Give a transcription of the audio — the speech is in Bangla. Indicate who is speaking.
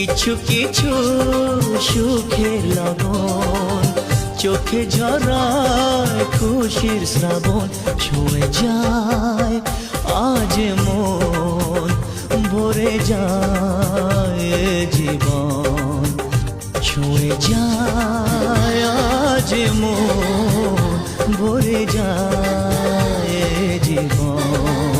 Speaker 1: কিছু কিছু সুখের লগন চোখে ঝরায় খুশির শ্রাবণ, ছুঁয়ে যায় আজ মন, ভরে যায় জীবন, ছুঁয়ে যায় আজ মন, ভরে যায় জীবন।